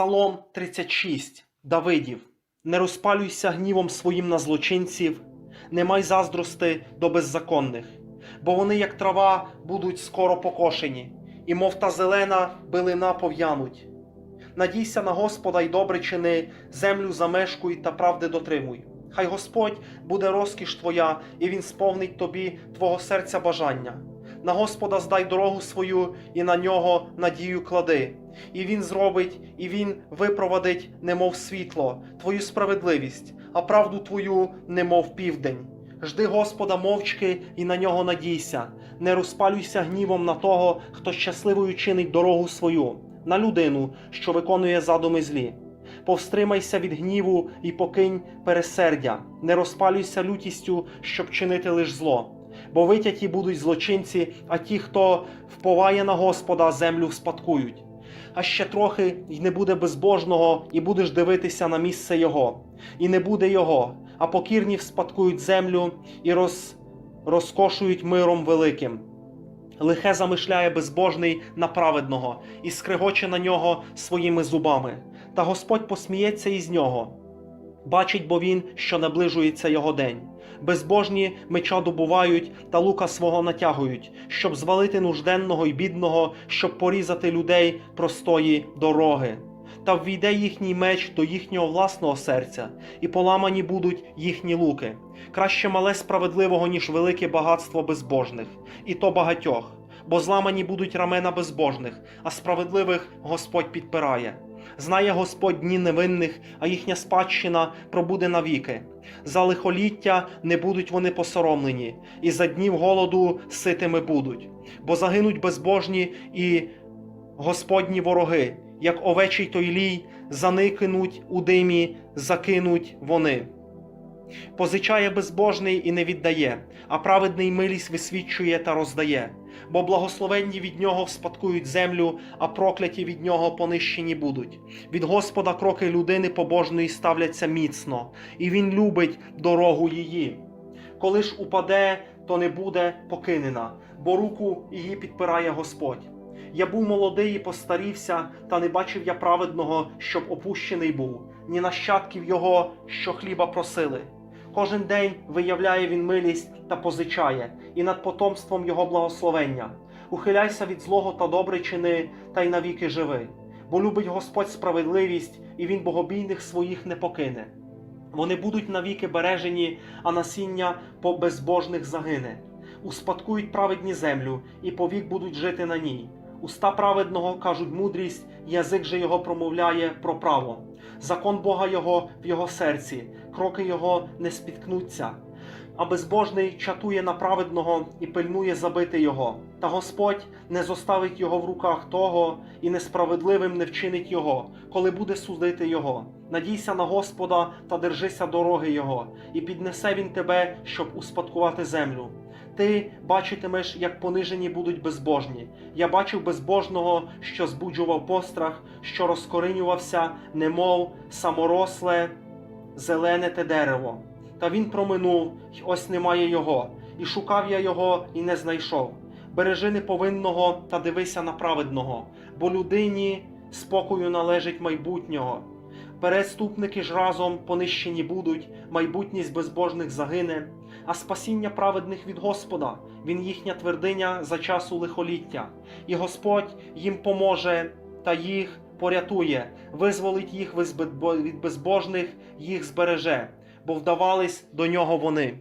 Псалом 36 Давидів. Не розпалюйся гнівом своїм на злочинців, не май заздрости до беззаконних, бо вони, як трава, будуть скоро покошені, і мов та зелена билина пов'януть. Надійся на Господа й добре чини, землю замешкуй та правди дотримуй. Хай Господь буде розкіш твоя, і Він сповнить тобі твого серця бажання. На Господа здай дорогу свою, і на нього надію клади. І Він зробить, і Він випровадить, немов світло, твою справедливість, а правду твою, немов південь. Жди Господа мовчки і на нього надійся. Не розпалюйся гнівом на того, хто щасливою чинить дорогу свою, на людину, що виконує задуми злі. Повстримайся від гніву і покинь пересердя, не розпалюйся лютістю, щоб чинити лиш зло. Бо витяті будуть злочинці, а ті, хто вповає на Господа, землю спадкують. А ще трохи й не буде безбожного, і будеш дивитися на місце його, і не буде його, а покірні вспадкують землю і роз... розкошують миром великим. Лихе замишляє безбожний на праведного і скригоче на нього своїми зубами. Та Господь посміється із нього. Бачить бо він, що наближується його день. Безбожні меча добувають та лука свого натягують, щоб звалити нужденного й бідного, щоб порізати людей простої дороги. Та ввійде їхній меч до їхнього власного серця, і поламані будуть їхні луки. Краще мале справедливого, ніж велике багатство безбожних, і то багатьох, бо зламані будуть рамена безбожних, а справедливих Господь підпирає. Знає Господь дні невинних, а їхня спадщина пробуде навіки. За лихоліття не будуть вони посоромлені, і за днів голоду ситими будуть, бо загинуть безбожні і Господні вороги, як овечий той лій, заникнуть у димі, закинуть вони. Позичає безбожний і не віддає, а праведний милість висвічує та роздає. Бо благословенні від нього вспадкують землю, а прокляті від нього понищені будуть. Від Господа кроки людини побожної ставляться міцно, і він любить дорогу її. Коли ж упаде, то не буде покинена, бо руку її підпирає Господь. Я був молодий і постарівся, та не бачив я праведного, щоб опущений був, ні нащадків його, що хліба просили. Кожен день виявляє він милість та позичає, і над потомством його благословення. Ухиляйся від злого та добре чини, та й навіки живи. Бо любить Господь справедливість, і він богобійних своїх не покине. Вони будуть навіки бережені, а насіння по безбожних загине. Успадкують праведні землю, і повік будуть жити на ній. Уста праведного кажуть мудрість, язик же його промовляє про право. Закон Бога його в його серці, кроки його не спіткнуться. А безбожний чатує на праведного і пильнує забити його. Та Господь не зоставить його в руках того, і несправедливим не вчинить його, коли буде судити його. Надійся на Господа та держися дороги Його, і піднесе він тебе, щоб успадкувати землю. Ти бачитимеш, як понижені будуть безбожні. Я бачив безбожного, що збуджував пострах, що розкоринювався, немов саморосле, зелене те дерево. Та він проминув, й ось немає його, і шукав я його, і не знайшов. Бережи неповинного та дивися на праведного, бо людині спокою належить майбутнього. Переступники ж разом понищені будуть, майбутність безбожних загине, а спасіння праведних від Господа, Він їхня твердиня за часу лихоліття, і Господь їм поможе та їх порятує, визволить їх від безбожних, їх збереже, бо вдавались до нього вони.